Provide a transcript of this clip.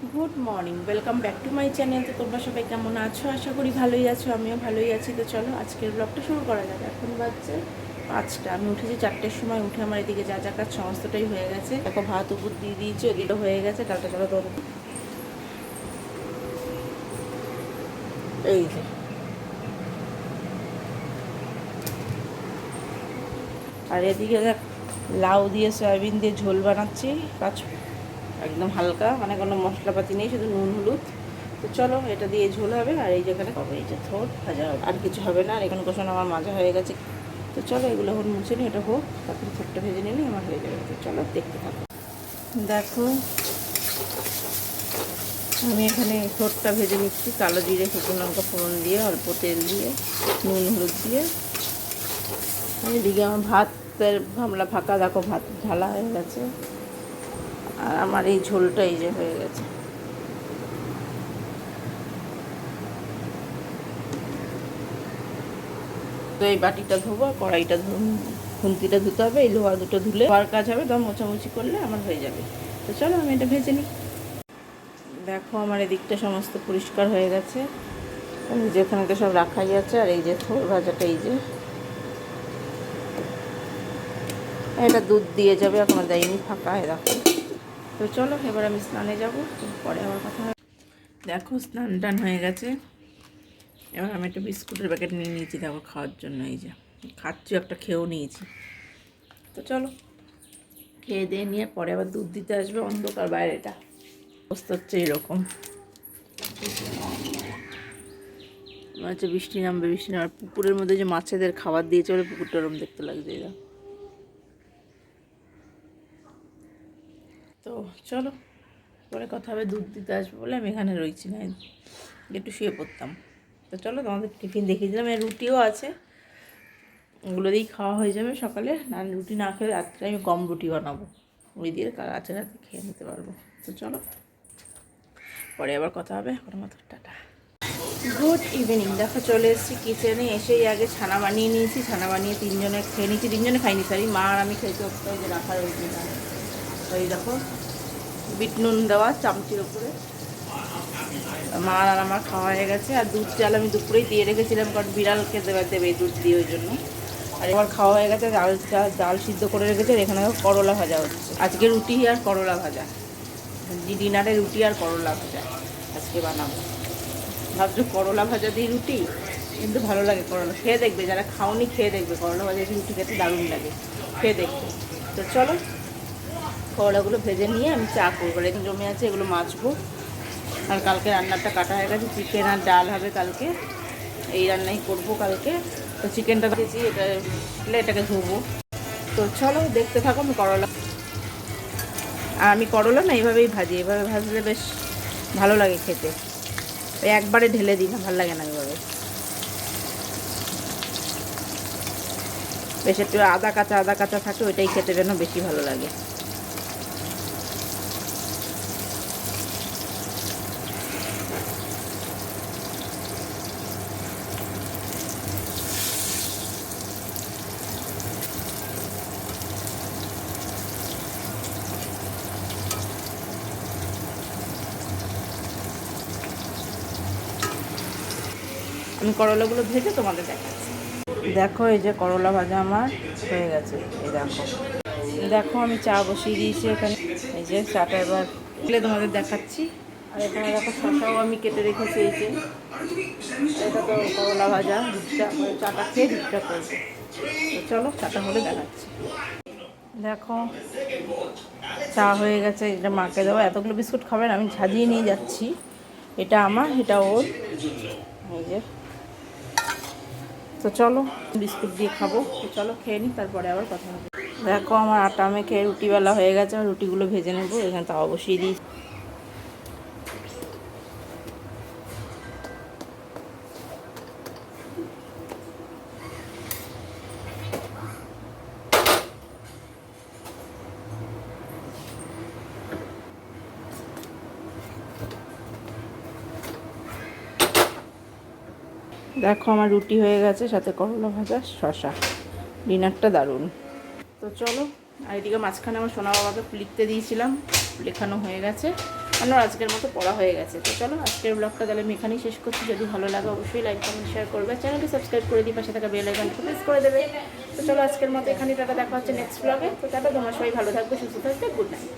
Good morning welcome back to my channel তো তোমরা সবাই কেমন আছো? আশা করি ভালোই আছো, আমিও ভালোই আছি। তো চলো, আজকের ব্লগটা শুরু করা যাক। এখন বাজছে পাঁচটা। আমি উঠেছি চারটের সময়, উঠে আমার এদিকে যা যা কাজ সমস্তটাই হয়ে গেছে। দেখো, ভাত, উপর দিয়ে দিয়েছি ওদিকে হয়ে গেছে। ডালটা চলো তো এই যে। আর এদিকে লাউ দিয়ে সয়াবিন দিয়ে ঝোল বানাচ্ছি। কাঁচ একদম হালকা মানে কোনো মশলাপাতি নেই, শুধু নুন, হলুদ। তো চলো, এটা দিয়ে ঝোল হবে, আর এই যেখানে এই যে থোর ভাজা হবে। আর কিছু হবে না, আর এখানে কোষণ আমার মাজা হয়ে গেছে। তো চলো, এগুলো এখন মুছে নিই, এটা হোক, তারপরে থোটটা ভেজে নিলে আমার হয়ে যাবে। তো চলো, দেখতে থাকো। দেখো, আমি এখানে থোরটা ভেজে নিচ্ছি, কালো জিরে, শুকনো লঙ্কা, ফোড়ন দিয়ে, অল্প তেল দিয়ে, নুন, হলুদ দিয়ে। এদিকে আমার ভাতের গামলা ফাঁকা, দেখো ভাত ঢালা হয়ে গেছে। আর আমার এই ঝোলটা এই যে হয়ে গেছে। তো এই বাটিটা ধোবো, কড়াইটা খুন্তিটা ধুতে হবে, এই লোহা দুটো ধুলে হওয়ার কাজ হবে তো মোছামুছি করলে আমার হয়ে যাবে। তো চলো আমি এটা ভেজে নিই। দেখো আমার এদিকটা সমস্ত পরিষ্কার হয়ে গেছে। এই যে তো সব রাখাই আছে, আর এই যে থোর ভাজাটা এই যে। এটা দুধ দিয়ে যাবে, এখনও দেয়নি, ফাঁকা হয়ে রাখো। তো চলো, এবার আমি স্নানে যাব পরে আবার কথা হবে। দেখো, স্নান টান হয়ে গেছে। এবার আমি একটা বিস্কুটের প্যাকেট নিয়ে নিয়েছি, দেখো, খাওয়ার জন্য, এই যে। খাচ্ছি, একটা খেয়েও নিয়েছি। তো চলো, খেয়ে দিয়ে নিয়ে পরে আবার দুধ দিতে আসবে, অন্ধকার বাইরেটা। অবস্থা হচ্ছে এরকম। হচ্ছে বৃষ্টি নামবে বৃষ্টি নামবে। পুকুরের মধ্যে যে মাছেদের খাবার দিয়েছে বলে পুকুরটা ওরম দেখতে লাগছে, এরা। তো চলো, পরে কথা হবে, দুধ দিতে আসব বলে আমি এখানে রয়েছি না একটু শুয়ে পড়তাম। তো চলো, তোমাদের টিফিন দেখিয়ে দিলাম, এর রুটিও আছে। ওগুলো দিয়েই খাওয়া হয়ে যাবে সকালে, না রুটি না খেয়ে রাত্রে আমি গম রুটি বানাবো। ওই দিয়ে রাতে রাতে খেয়ে নিতে পারব। তো চলো, পরে আবার কথা হবে, এখন মতো টাটা। গুড ইভিনিং দেখো চলে এসেছি কিচেনে এসেই আগে ছানা বানিয়ে নিয়েছি, ছানা বানিয়ে তিনজনে খেয়ে নিয়েছি, তিনজনে খাইনি সরি মা আর আমি খেতে যে রাখা রয়েছে ওই দেখো, বিট নুন দেওয়া চামচির ওপরে মা আর আমার খাওয়া হয়ে গেছে, আর দুধ চাল আমি দুপুরেই দিয়ে রেখেছিলাম, কারণ বিড়ালকে দেবে দেবে এই দুধ দিয়ে ওই জন্য। আর এবার খাওয়া হয়ে গেছে, ডাল চাল, ডাল সিদ্ধ করে রেখেছে এখানে করলা ভাজা হচ্ছে। আজকে রুটি আর করলা ভাজা। ডিনারে রুটি আর করলা ভাজা আজকে বানাবো। ভাবছ করলা ভাজা দিয়ে রুটি? কিন্তু ভালো লাগে করলা। খেয়ে দেখবে, যারা খাওনি খেয়ে দেখবে, করলা ভাজা রুটি খেতে দারুণ লাগে। খেয়ে দেখবে। তো চলো করলাগুলো ভেজে নিয়ে আমি চা করব। রেখে জমে আছে এগুলো মাছবো আর কালকে রান্নাটা কাটা হয়ে গেছে। চিকেন আর ডাল হবে কালকে। এই রান্নাই করব কালকে। তো চিকেনটা দিয়েছি এটা এটাকে ধুবো। তো চলো দেখতে থাকো আমি করলা। আর আমি করলা না এইভাবেই ভাজি। এভাবে ভাজলে বেশ ভালো লাগে খেতে। একবারে ঢেলে দিই না, ভালো লাগে না এইভাবে বেশ একটু আদা কাঁচা আদা কাঁচা থাকে, ওইটাই খেতে যেন বেশি ভালো লাগে। আমি করলাগুলো ভেজে তোমাদের দেখাচ্ছি। দেখো, এই যে করলা ভাজা আমার হয়ে গেছে, এই দেখো। দেখো, আমি চা বসিয়ে দিয়েছি এখানে। এই যে চাটা এবার তুলে তোমাদের দেখাচ্ছি। আর এখানে দেখো শশাও আমি কেটে রেখেছি, এই যে। এটা তো করলা ভাজা, দুধটা মানে চাটা খেয়ে দুধটা করব। চলো, চাটা হলে দেখাচ্ছি। দেখো, চা হয়ে গেছে, এটা মাকে দেবো। এতগুলো বিস্কুট খাবেন আমি সাজিয়ে নিয়ে যাচ্ছি। এটা আমার, এটা ওর। এই যে তো চলো বিস্কুট দিয়ে খাব। তো চলো খেয়ে নিই, তারপরে আবার কথা হবে। দেখো আমার আটা মেখে রুটিবেলা হয়ে গেছে, আমি রুটিগুলো ভেজে নেব, এখানে তো অবশ্যই দিই দেখো আমার রুটি হয়ে গেছে, সাথে করলা ভাজা শশা ডিনারটা দারুণ। তো চলো, আর এদিকে মাঝখানে আমার সোনা বাবাকে লিখতে দিয়েছিলাম, লেখানো হয়ে গেছে। আমার আজকের মতো পড়া হয়ে গেছে। তো চলো, আজকের ব্লগটা তাহলে আমি এখানেই শেষ করছি। যদি ভালো লাগে অবশ্যই লাইক কমেন্ট শেয়ার করবে। চ্যানেলটি সাবস্ক্রাইব করে দিই, পাশে থাকা বেল আইকনটা প্রেস করে দেবে। তো চলো, আজকের মতো এখানেই টাটা, দেখা হচ্ছে নেক্সট ব্লগে তো টাটা, তোমার সবাই ভালো থাকবে, সুস্থ থাকবে গুড নাইট